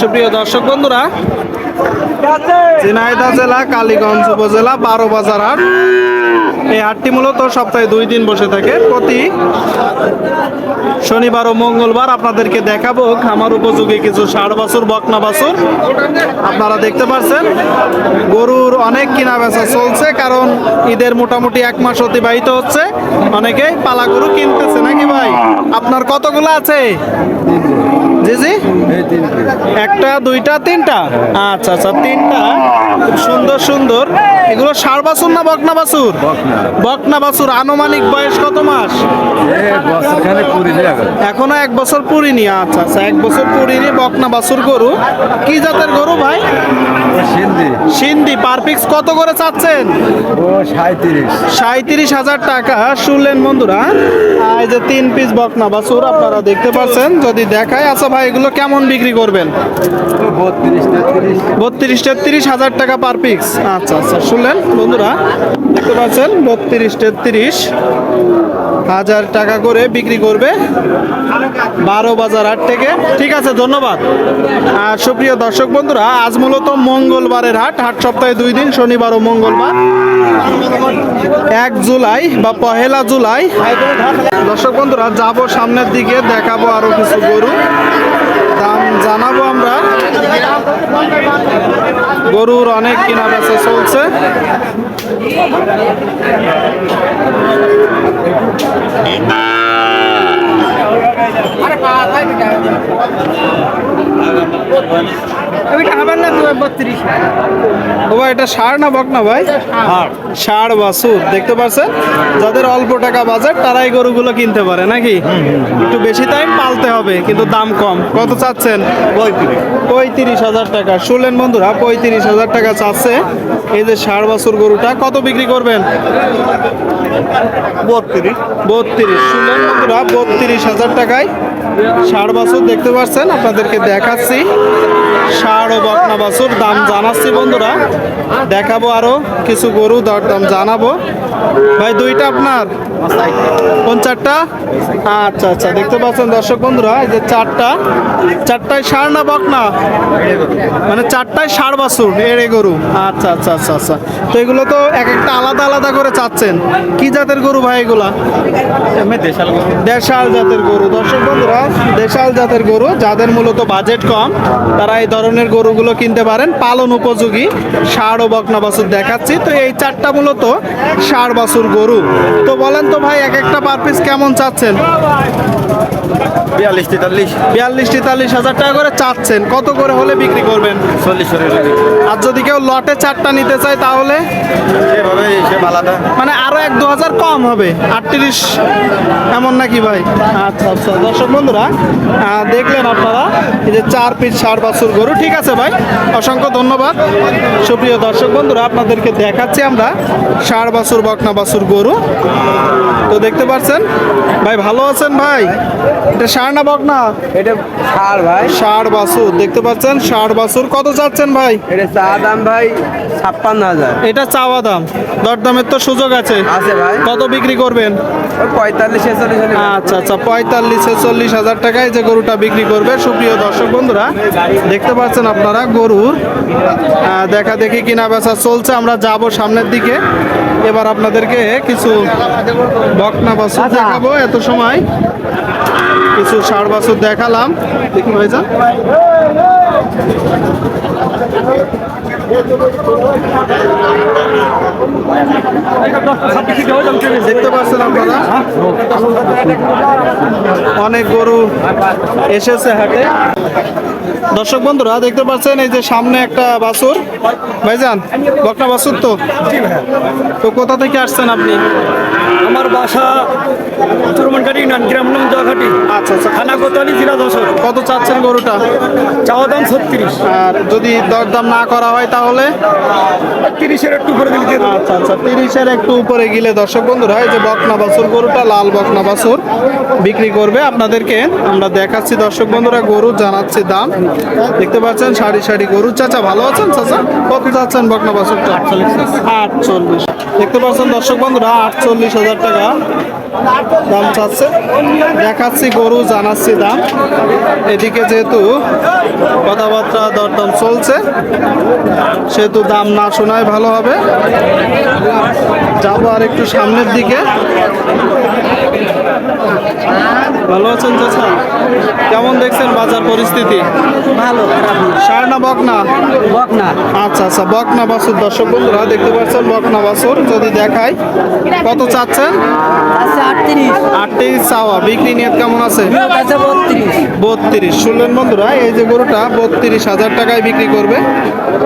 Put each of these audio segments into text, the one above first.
সুপ্রিয় দর্শক বন্ধুরা জেলা কালীগঞ্জ উপজেলা বারো বাজার হাট এই হাটটি মূলত সপ্তাহে দুই দিন বসে থাকে। প্রতি শনিবার ও মঙ্গলবার আপনাদেরকে দেখাবো খামার উপযোগী কিছু ষাট বাছুর, বকনা বাছুর। আপনারা দেখতে পাচ্ছেন গরুর অনেক কিনা বেচা চলছে, কারণ ঈদের মোটামুটি এক মাস অতিবাহিত হচ্ছে। অনেকেই পালা গরু কিনতেছে নাকি ভাই? আপনার কতগুলো আছে? জি জি একটা, দুইটা, তিনটা? আচ্ছা আচ্ছা তিনটা। খুব সুন্দর সুন্দর। এগুলো ষাড় বাছুর না বকনা বাছুর? বকনা বাছুর আনুমানিক বয়স কত মাস? এখনও এক বছর পুরিনি আচ্ছা আচ্ছা এক বছর পুরিনি বকনা বাছুর গরু। কি জাতের গরু ভাই? সিন্ধি। পার পিক্স কত করে চাচ্ছেন? সাঁত্রিশ হাজার টাকা শুনলেন বন্ধুরা। এই যে তিন পিস বকনা বাছুর আপনারা দেখতে পাচ্ছেন যদি দেখায়। আচ্ছা ভাই এগুলো কেমন বিক্রি করবেন? বত্রিশ তেত্রিশ। হাজার টাকা পার পিক্স আচ্ছা আচ্ছা শুনলেন বন্ধুরা দেখতে পাচ্ছেন। বত্রিশ তেত্রিশ হাজার টাকা করে বিক্রি করবে বারো বাজার হাট থেকে। ঠিক আছে, ধন্যবাদ। আর সুপ্রিয় দর্শক বন্ধুরা, আজ মূলত মঙ্গলবারের হাট। হাট সপ্তাহে দুই দিন, শনিবার ও মঙ্গলবার। এক জুলাই বা পহেলা জুলাই। দর্শক বন্ধুরা, যাব সামনের দিকে, দেখাবো আরও কিছু গরু। দাম জানাব আমরা। গরুর অনেক কিনা বেচা চলছে। আরে ও ভাই এটা সার না বক না ভাই? ষাড় বাছুর দেখতে পাচ্ছেন যাদের অল্প টাকা বাজার তারাই গরুগুলো কিনতে পারে নাকি? একটু বেশি টাইম পালতে হবে কিন্তু দাম কম। কত চাচ্ছেন? পঁয়ত্রিশ। হাজার টাকা। শুনলেন বন্ধুরা পঁয়ত্রিশ হাজার টাকা চাচ্ছে। এই যে ষাড় বাছুর গরুটা কত বিক্রি করবেন? বত্রিশ। বত্রিশ। শুনলেন বন্ধুরা বত্রিশ হাজার টাকায় ষাড় বাছুর দেখতে পাচ্ছেন আপনাদেরকে দেখাচ্ছি। ষাড় ও বকনা বাছুর দাম জানাচ্ছি বন্ধুরা। দেখাবো আরও কিছু গরু দর দাম জানাব। ভাই দুইটা আপনার? কোন চারটা? আচ্ছা আচ্ছা দেখতে পাচ্ছেন দর্শক বন্ধুরা এই যে চারটা। চারটায় ষাড় না বকনা? মানে চারটায় ষাড় বাছুর এড়ে গরু। আচ্ছা আচ্ছা আচ্ছা আচ্ছা। তো এগুলো তো এক একটা আলাদা আলাদা করে চাচ্ছেন। কি জাতের গরু ভাই এগুলা? দেশাল জাতের গরু। দর্শক বন্ধুরা দেশাল জাতের গরু যাদের মূলত বাজেট কম তারা এই ধরনের গরুগুলো কিনতে পারেন। পালন উপযোগী ষাড় ও বকনা বাছুর দেখাচ্ছি। তো এই চারটা মূলত ষাড় বাছুর গরু। তো বলেন তো ভাই, এক একটা পার পিস কেমন চাচ্ছেন? বিয়াল্লিশ তেতাল্লিশ বিয়াল্লিশ তেতাল্লিশ হাজার টাকা করে চাচ্ছেন। কত করে হলে বিক্রি করবেন? চল্লিশ আর যদি কেউ লটে চারটা নিতে চায় তাহলে? আলাদা। মানে আরও এক দু হাজার কম হবে। আটত্রিশ এমন নাকি ভাই? আচ্ছা আচ্ছা। দর্শক বন্ধুরা দেখলেন আপনারা এই যে চার পিস ষাট বাছুর গরু। ঠিক আছে ভাই অসংখ্য ধন্যবাদ। সুপ্রিয় দর্শক বন্ধুরা আপনাদেরকে দেখাচ্ছি আমরা ষাট বাছুর বকনা বাছুর গরু। তো দেখতে পাচ্ছেন? ভাই ভালো আছেন ভাই? এটা ষাড় না বকনা এটা ছাড় ভাই। ষাড় বাছুর দেখতে পাচ্ছেন? ষাড় বাছুর। কত চাচ্ছেন ভাই? এটা চা দাম ভাই ছাপ্পান্ন হাজার। এটা চাওয়া দাম। দরদামের তো সুযোগ আছে। আছে ভাই। কত বিক্রি করবেন? পঁয়তাল্লিশ ছেচল্লিশ আচ্ছা আচ্ছা পঁয়তাল্লিশ ছেচল্লিশ হাজার টাকায় যে গরুটা বিক্রি করবে সুপ্রিয় দর্শক বন্ধুরা দেখতে পাচ্ছেন আপনারা গরুর দেখা দেখি কিনা বেচা চলছে। আমরা যাব সামনের দিকে। এবার আপনাদেরকে কিছু বকনা বাছুর দেখাবো এত সময়। কিছু ষাড় বাছুর দেখালাম। দেখি ভাইজান। দেখতে পাচ্ছেন আপনারা? অনেক গরু এসেছে হাটে। দর্শক বন্ধুরা দেখতে পাচ্ছেন এই যে সামনে একটা বাছুর। ভাইজান বকনা বাছুর তো? তো কোথা থেকে আসছেন আপনি? আমার বাসা গ্রাম নাম জয়ঘাটি আচ্ছা আচ্ছা। কোতালি কত চাচ্ছেন গরুটা? চাওয়া দাম ছত্রিশ। আর যদি দরদাম না করা হয় তাহলে? তিরিশের একটু দেবো। আচ্ছা আচ্ছা। তিরিশের একটু উপরে গেলে দর্শক বন্ধুরা এই যে বকনা বাছুর গরুটা লাল বকনা বাছুর বিক্রি করবে আপনাদেরকে। আমরা দেখাচ্ছি দর্শক বন্ধুরা গরু জানাচ্ছি দাম। দেখতে পাচ্ছেন সারি সারি গরু। চাচা ভালো আছেন চাচা? কত চাচ্ছেন বকনা বাছুরটা? আটচল্লিশ। দেখতে পাচ্ছেন দর্শক বন্ধুরা আটচল্লিশ হাজার টাকা। দাম চাচ্ছে। দেখাচ্ছি গরু, জানাচ্ছি দাম। এদিকে যেহেতু কথাবার্তা দরদাম চলছে, সেহেতু দাম না শোনায় ভালো হবে। যাব আর একটু সামনের দিকে। ভালো আছেন চাচা? কেমন দেখছেন বাজার পরিস্থিতি? ভালো খারাপ না। সার না বকনা? বক না আচ্ছা আচ্ছা বকনা বাসুর দর্শক বন্ধুরা দেখতে পাচ্ছেন বকনা বাসুর যদি দেখাই কত চাচ্ছেন? আটত্রিশ। চাওয়া বিক্রি নিয়ত কেমন আছে? বত্রিশ। শুনলেন বন্ধুরা এই যে গরুটা বত্রিশ হাজার টাকায় বিক্রি করবে।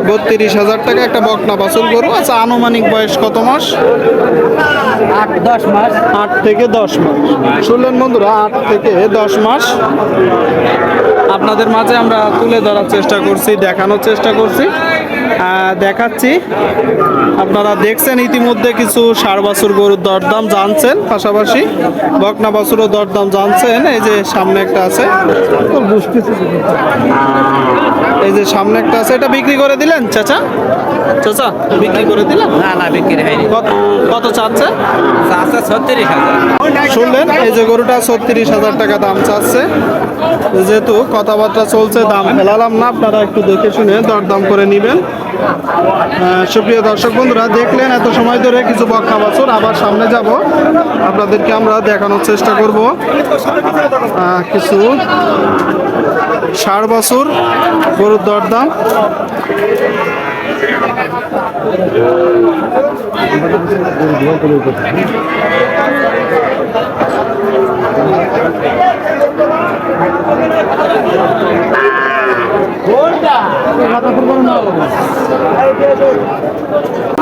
বত্রিশ হাজার টাকা একটা বকনা বাসুর গরু। আচ্ছা আনুমানিক বয়স কত মাস? আট দশ মাস। আট থেকে দশ মাস। শুনলেন বন্ধুরা, আট থেকে দশ মাস। আপনাদের মাঝে আমরা তুলে ধরার চেষ্টা করছি, দেখানোর চেষ্টা করছি। দেখাচ্ছি। আপনারা দেখছেন ইতিমধ্যে কিছু ষাড় বাছুর গরুর দরদাম জানছেন পাশাপাশি বকনা বাছুরও দরদাম জানছেন। এই যে সামনে একটা আছে। এই যে সামনে একটা আছে। এটা বিক্রি করে দিলেন চাচা? চাচা বিক্রি করে দিলেন? না না বিক্রি হয়নি। কত কত চাচ্ছে? আছে ছত্রিশ হাজার। শুনলেন এই যে গরুটা ছত্রিশ হাজার টাকা দাম চাচ্ছে। যেহেতু কথাবার্তা চলছে, দাম ফেলালাম না। আপনারা একটু দেখে শুনে দরদাম করে নেবেন। সুপ্রিয় দর্শক বন্ধুরা, দেখলেন এত সময় ধরে কিছু বকনা বছর, আবার সামনে যাব। আপনাদেরকে আমরা দেখানোর চেষ্টা করব। কিছু ষাট বছর, গরুর দরদাম।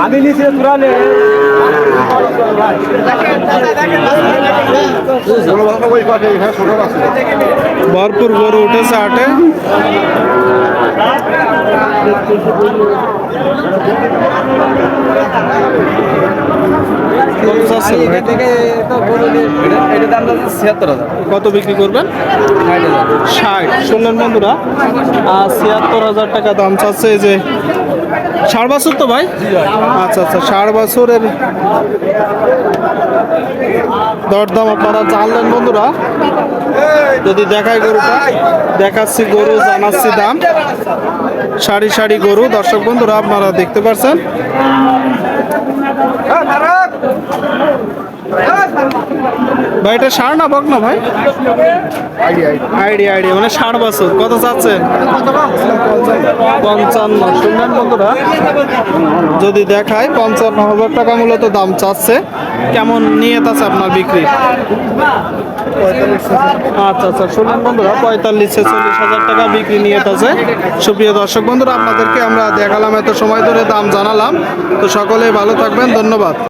আমি নিচে তুরালে ভরপুর গরু উঠেছে আটে। Thank চাচ্ছেন যাচ্ছে কত বিক্রি করবেন? ষাট শুনলেন বন্ধুরা আর ছিয়াত্তর হাজার টাকা দাম চাচ্ছে এই যে ষাট বছর তো ভাই? আচ্ছা আচ্ছা ষাট বছরের দরদাম আপনারা জানলেন বন্ধুরা। যদি দেখায় গরুটা দেখাচ্ছি গরু জানাচ্ছি দাম। সারি সারি গরু দর্শক বন্ধুরা আপনারা দেখতে পাচ্ছেন ভাই, এটা ষাড় না বক না ভাই? আইডিয়া আইডিয়া মানে ষাট বছর। কত চাচ্ছেন পঞ্চান্ন। শুনলেন বন্ধুরা? যদি দেখায় পঞ্চান্ন হাজার টাকা মূলত দাম চাচ্ছে। কেমন নিয়ে আছে আপনার বিক্রি? আচ্ছা আচ্ছা শুনলেন বন্ধুরা? পঁয়তাল্লিশ ছেচল্লিশ হাজার টাকা বিক্রি নিয়ে আছে। সুপ্রিয় দর্শক বন্ধুরা, আপনাদেরকে আমরা দেখালাম, এত সময় ধরে দাম জানালাম। তো সকলেই ভালো থাকবেন, ধন্যবাদ।